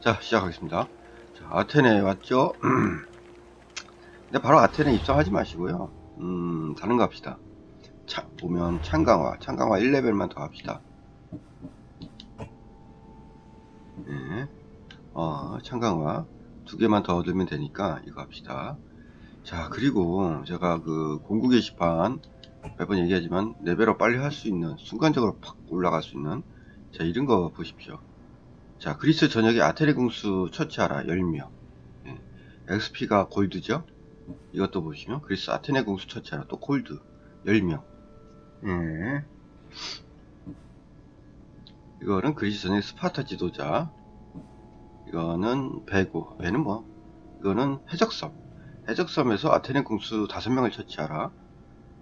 자, 시작하겠습니다. 자, 아테네 왔죠? 근데 바로 아테네 입성하지 마시고요. 음, 다른 거 합시다. 차, 보면 창강화, 창강화 1레벨만 더 합시다. 네. 어, 창강화 두 개만 더 얻으면 되니까 이거 합시다. 자, 그리고 제가 그 공구 게시판 몇번 얘기하지만 레벨업 빨리 할 수 있는 순간적으로 팍 올라갈 수 있는 자 이런 거 보십시오. 자 그리스 전역에 아테네 궁수 처치하라 10명. 예. XP가 골드죠? 이것도 보시면 그리스 아테네 궁수 처치하라 또 골드. 10명. 예. 이거는 그리스 전역 스파르타 지도자. 이거는 배구 배는 뭐? 이거는 해적섬. 해적섬에서 아테네 궁수 5명을 처치하라.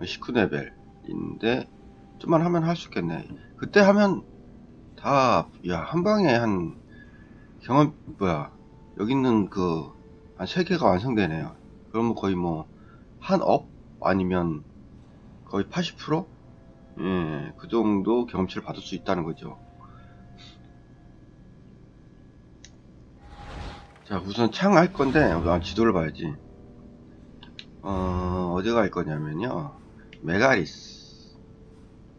19레벨인데 좀만 하면 할 수 있겠네. 그때 하면 다 야 한 방에 한 경험 뭐야 여기 있는 그한세 개가 완성되네요 그러면 거의 뭐 한 업 아니면 거의 80%? 예, 그 정도 경험치를 받을 수 있다는 거죠. 자, 우선 창 할 건데, 아, 지도를 봐야지. 어, 어디가 할 거냐면요. 메가리스.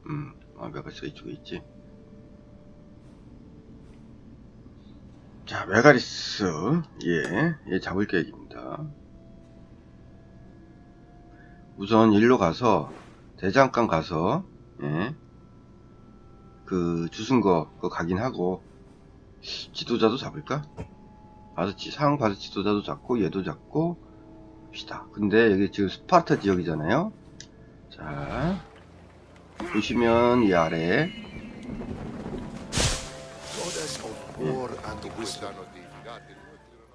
음, 아, 메가리스가 이쪽에 있지. 자, 메가리스. 예, 얘 잡을 계획입니다. 우선 일로 가서, 대장간 가서, 예, 그, 주순 거, 그거 가긴 하고, 지도자도 잡을까? 바드치, 상황 바드 지도자도 잡고, 얘도 잡고, 합시다. 근데 여기 지금 스파르타 지역이잖아요. 자, 보시면 이 아래, Goddess of war and wisdom.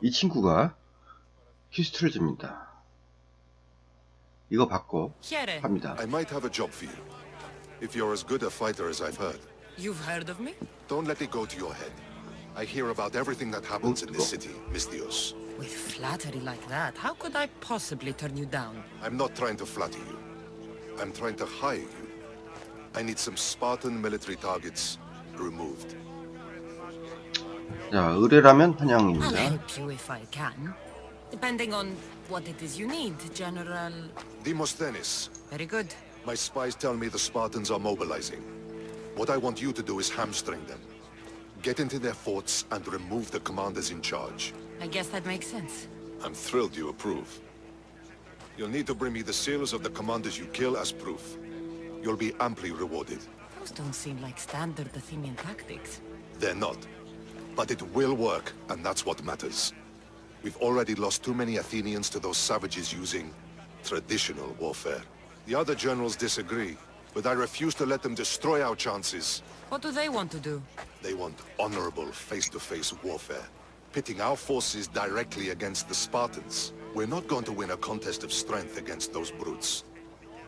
이 친구가 퀴스트를 줍니다. 이거 받고 Here, 합니다. I might have a job for you. If you're as good a fighter as I've heard, you've heard of me? don't let it go to your head. I hear about everything that happens in this city, Mystios. With flattery like that, how could I possibly turn you down? I'm not trying to flatter you. I'm trying to hire you. I need some Spartan military targets removed. 자, 의뢰라면 I'll 환영입니다. help you if I can. Depending on what it is you need, General. Demosthenes, Very good. my spies tell me the Spartans are mobilizing. What I want you to do is hamstring them. Get into their forts and remove the commanders in charge. I guess that makes sense. I'm thrilled you approve. You'll need to bring me the seals of the commanders you kill as proof. You'll be amply rewarded. Those don't seem like standard Athenian tactics. They're not. but it will work, and that's what matters. We've already lost too many Athenians to those savages using traditional warfare. The other generals disagree, but I refuse to let them destroy our chances. What do they want to do? They want honorable face-to-face warfare, pitting our forces directly against the Spartans. We're not going to win a contest of strength against those brutes.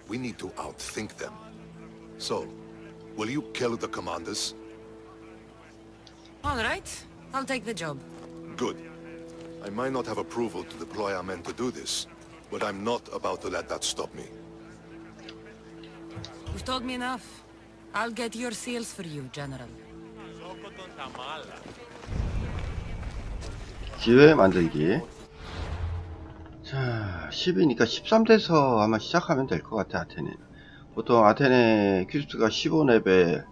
We need to outthink them. So, will you kill the commanders? All right, I'll take the job. Good. I might not have approval to deploy our men to do this, but I'm not about to let that stop me. You've told me enough. I'll get your seals for you, General. 기회 만들기. 자, 10이니까 13대서 아마 시작하면 될 것 같아, 아테네. 보통 아테네 퀴스트가 15레벨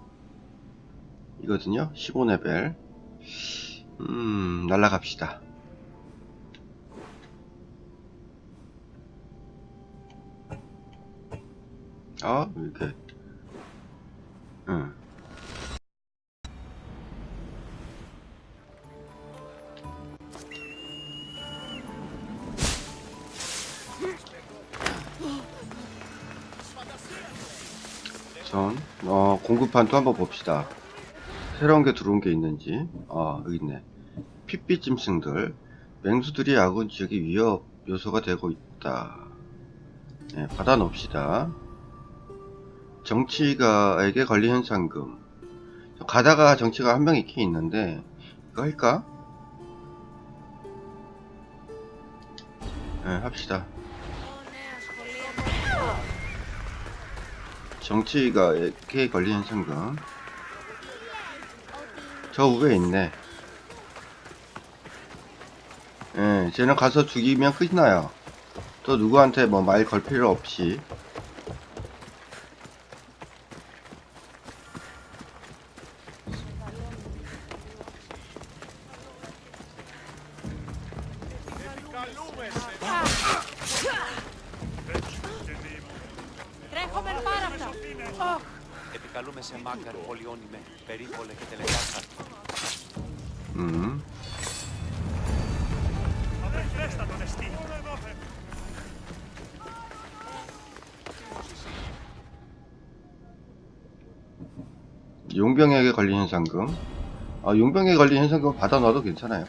이거든요. 15레벨. 음, 날라갑시다. 아, 이렇게. 응. 전, 어, 공급판 또 한번 봅시다. 새로운 게 들어온 게 있는지. 아, 여기 있네. 핏빛 짐승들. 맹수들이 아군 지역의 위협 요소가 되고 있다. 네, 받아 놓읍시다. 정치가에게 걸린 현상금. 가다가 정치가 한 명 있긴 있는데, 이거 할까? 네, 합시다. 정치가에게 걸린 현상금. 저 위에 있네. 예, 쟤는 가서 죽이면 끝이 나요. 또 누구한테 뭐 말 걸 필요 없이. Τρέχομαι πάρα αυτά. Οχ, Επικαλούμε σε μάκαρ, πολιόνιμε, περίπολε και τελετάρχα. 음. 용병에게 걸린 현상금. 아, 용병에 걸린 현상금 받아 넣어도 괜찮아요.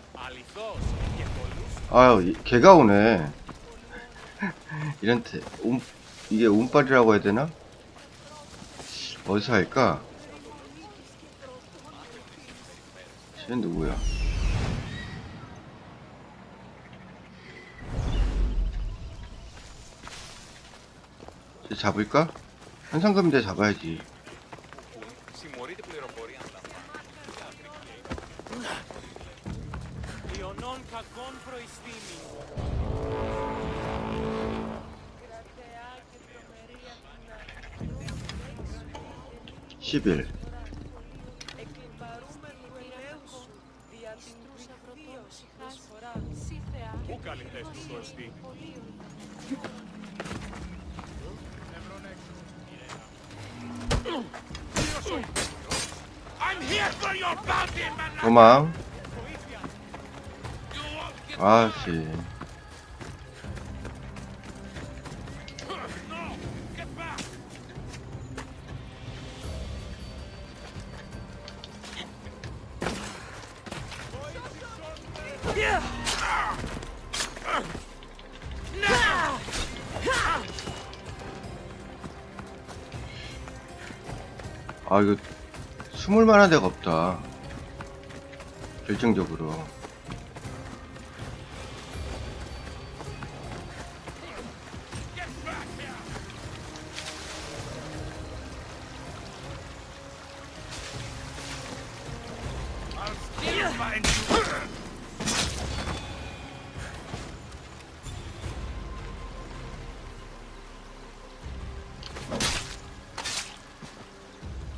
아유, 이- 개가 오네. 이런 테, 운, 이게 운빨이라고 해야 되나? 어디서 할까? 쟤는 누구야? 쟤 잡을까? 현상금인데 잡아야지. 십일. test before speaking. I'm here for your bounty, man. 도망. 아씨. Yeah. 아 이거 숨을 만한 데가 없다. 결정적으로.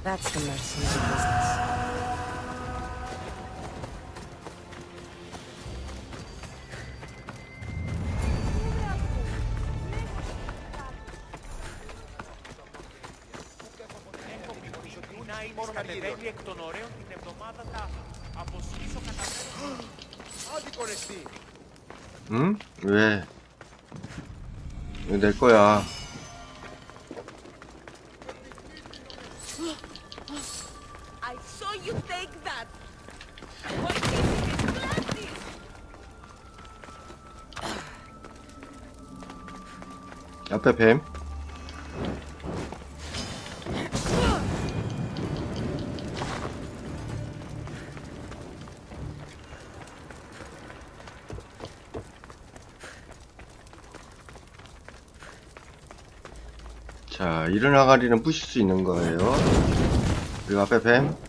That's the mercenary business. Να είναι κατεβαίνει εκ των ωραίων την εβδομάδα τα αποσχίσω κατά 응? 왜? 이거 내 거야. 앞에 뱀. 자, 이른 항아리는 부실 수 있는 거예요. 그리고 앞에 뱀.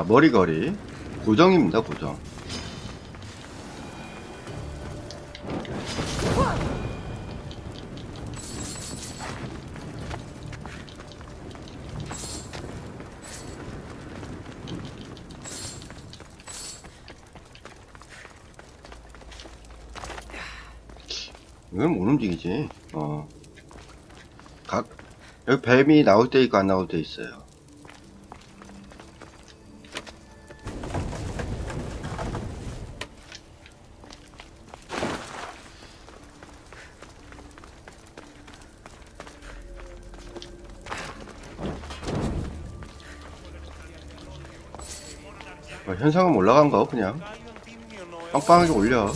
자, 머리걸이. 고정입니다, 고정. 이건 못 움직이지. 어. 각 여기 뱀이 나올 때 있고 안 나올 때 있어요. 어, 현상은 올라간 거 그냥. 빵빵하게 올려.